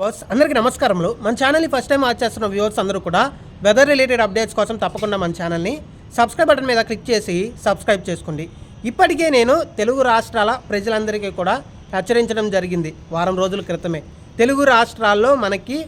Viewers అందరికీ నమస్కారములు. మన ఛానల్ని ఫస్ట్ టైం వాచ్ చేస్తున్న వ్యూవర్స్ అందరూ కూడా వెదర్ రిలేటెడ్ అప్డేట్స్ కోసం తప్పకుండా మన ఛానల్ని సబ్స్క్రైబ్ బటన్ మీద క్లిక్ చేసి సబ్స్క్రైబ్ చేసుకోండి. ఇప్పటికే నేను తెలుగు రాష్ట్రాల ప్రజలందరికీ కూడా హెచ్చరించడం జరిగింది వారం రోజుల క్రితమే. తెలుగు రాష్ట్రాల్లో మనకి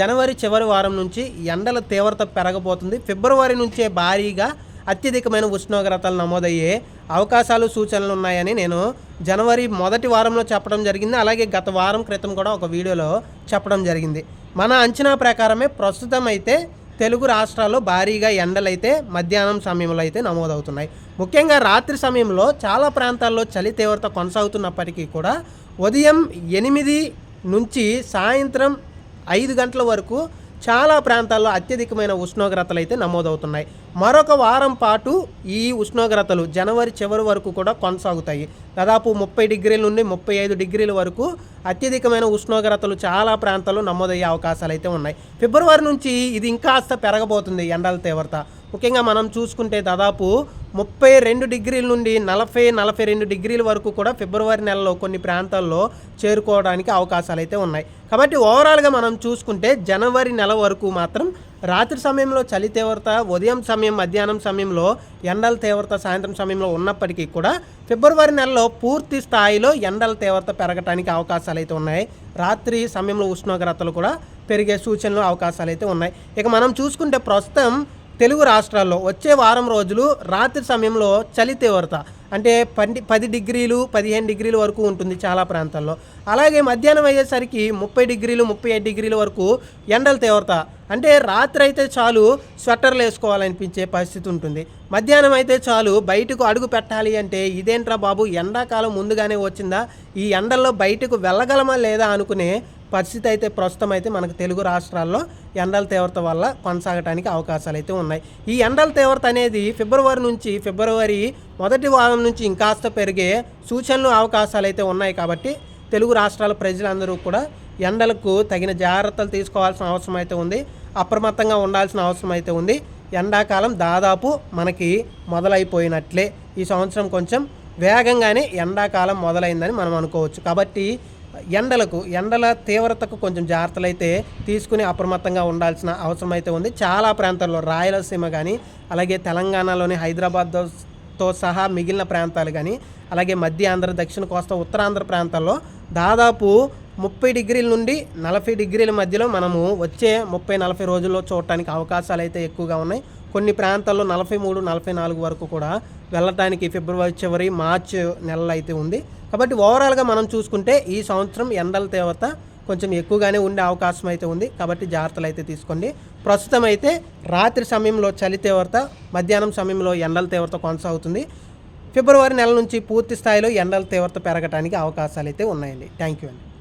జనవరి చివరి వారం నుంచి ఎండల తీవ్రత పెరగబోతుంది. ఫిబ్రవరి నుంచే భారీగా అత్యధికమైన ఉష్ణోగ్రతలు నమోదయ్యే అవకాశాలు సూచనలు ఉన్నాయని నేను జనవరి మొదటి వారంలో చెప్పడం జరిగింది. అలాగే గత వారం క్రితం కూడా ఒక వీడియోలో చెప్పడం జరిగింది. మన అంచనా ప్రకారమే ప్రస్తుతం అయితే తెలుగు రాష్ట్రాల్లో భారీగా ఎండలైతే మధ్యాహ్నం సమయంలో అయితే నమోదవుతున్నాయి. ముఖ్యంగా రాత్రి సమయంలో చాలా ప్రాంతాల్లో చలి తీవ్రత కొనసాగుతున్నప్పటికీ కూడా ఉదయం ఎనిమిది నుంచి సాయంత్రం ఐదు గంటల వరకు చాలా ప్రాంతాల్లో అత్యధికమైన ఉష్ణోగ్రతలు అయితే నమోదవుతున్నాయి. మరొక వారం పాటు ఈ ఉష్ణోగ్రతలు జనవరి చివరి వరకు కూడా కొనసాగుతాయి. దాదాపు ముప్పై డిగ్రీల నుండి ముప్పై ఐదు డిగ్రీల వరకు అత్యధికమైన ఉష్ణోగ్రతలు చాలా ప్రాంతాల్లో నమోదయ్యే అవకాశాలు అయితే ఉన్నాయి. ఫిబ్రవరి నుంచి ఇది ఇంకాస్త పెరగబోతుంది ఎండల తీవ్రత. ముఖ్యంగా మనం చూసుకుంటే దాదాపు ముప్పై రెండు డిగ్రీల నుండి నలభై నలభై రెండు డిగ్రీల వరకు కూడా ఫిబ్రవరి నెలలో కొన్ని ప్రాంతాల్లో చేరుకోవడానికి అవకాశాలు అయితే ఉన్నాయి. కాబట్టి ఓవరాల్గా మనం చూసుకుంటే జనవరి నెల వరకు మాత్రం రాత్రి సమయంలో చలి తీవ్రత ఉదయం సమయం మధ్యాహ్నం సమయంలో ఎండల తీవ్రత సాయంత్రం సమయంలో ఉన్నప్పటికీ కూడా ఫిబ్రవరి నెలలో పూర్తి స్థాయిలో ఎండల తీవ్రత పెరగటానికి అవకాశాలు అయితే ఉన్నాయి. రాత్రి సమయంలో ఉష్ణోగ్రతలు కూడా పెరిగే సూచనలు అవకాశాలు అయితే ఉన్నాయి. ఇక మనం చూసుకుంటే ప్రస్తుతం తెలుగు రాష్ట్రాల్లో వచ్చే వారం రోజులు రాత్రి సమయంలో చలి తీవ్రత. అంటే పది పది డిగ్రీలు పదిహేను డిగ్రీల వరకు ఉంటుంది చాలా ప్రాంతాల్లో. అలాగే మధ్యాహ్నం అయ్యేసరికి ముప్పై డిగ్రీలు ముప్పై ఐదు డిగ్రీల వరకు ఎండల తీవ్రత. అంటే రాత్రి అయితే చాలు స్వెటర్లు వేసుకోవాలనిపించే పరిస్థితి ఉంటుంది. మధ్యాహ్నం అయితే చాలు బయటకు అడుగు పెట్టాలి అంటే ఇదేంట్రా బాబు ఎండాకాలం ముందుగానే వచ్చిందా? ఈ ఎండల్లో బయటకు వెళ్ళగలమా లేదా అనుకునే పరిస్థితి అయితే ప్రస్తుతం అయితే మనకు తెలుగు రాష్ట్రాల్లో ఎండల తీవ్రత వల్ల కొనసాగడానికి అవకాశాలు అయితే ఉన్నాయి. ఈ ఎండల తీవ్రత అనేది ఫిబ్రవరి నుంచి ఫిబ్రవరి మొదటి వారం నుంచి ఇంకాస్త పెరిగే సూచనలు అవకాశాలు అయితే ఉన్నాయి కాబట్టి తెలుగు రాష్ట్రాల ప్రజలందరూ కూడా ఎండలకు తగిన జాగ్రత్తలు తీసుకోవాల్సిన అవసరం అయితే ఉంది. అప్రమత్తంగా ఉండాల్సిన అవసరం అయితే ఉంది. ఎండాకాలం దాదాపు మనకి మొదలైపోయినట్లే. ఈ సంవత్సరం కొంచెం వేగంగానే ఎండాకాలం మొదలైందని మనం అనుకోవచ్చు. కాబట్టి ఎండలకు ఎండల తీవ్రతకు కొంచెం జాగ్రత్తలు అయితే తీసుకుని అప్రమత్తంగా ఉండాల్సిన అవసరం అయితే ఉంది. చాలా ప్రాంతాల్లో రాయలసీమ కానీ అలాగే తెలంగాణలోని హైదరాబాద్తో సహా మిగిలిన ప్రాంతాలు కానీ అలాగే మధ్య ఆంధ్ర దక్షిణ కోస్తా ఉత్తరాంధ్ర ప్రాంతాల్లో దాదాపు ముప్పై డిగ్రీల నుండి నలభై డిగ్రీల మధ్యలో మనము వచ్చే ముప్పై నలభై రోజుల్లో చూడటానికి అవకాశాలు అయితే ఎక్కువగా ఉన్నాయి. కొన్ని ప్రాంతాల్లో నలభై మూడు నలభై నాలుగు వరకు కూడా వెళ్ళటానికి ఫిబ్రవరి చివరి మార్చ్ నెలలో అయితే ఉంది. కాబట్టి ఓవరాల్గా మనం చూసుకుంటే ఈ సంవత్సరం ఎండల తీవ్రత కొంచెం ఎక్కువగానే ఉండే అవకాశం అయితే ఉంది. కాబట్టి జాగ్రత్తలు అయితే తీసుకోండి. ప్రస్తుతం అయితే రాత్రి సమయంలో చలి తీవ్రత మధ్యాహ్నం సమయంలో ఎండల తీవ్రత కొనసాగుతుంది. ఫిబ్రవరి నెల నుంచి పూర్తి స్థాయిలో ఎండల తీవ్రత పెరగడానికి అవకాశాలు అయితే ఉన్నాయండి. థ్యాంక్ యూ అండి.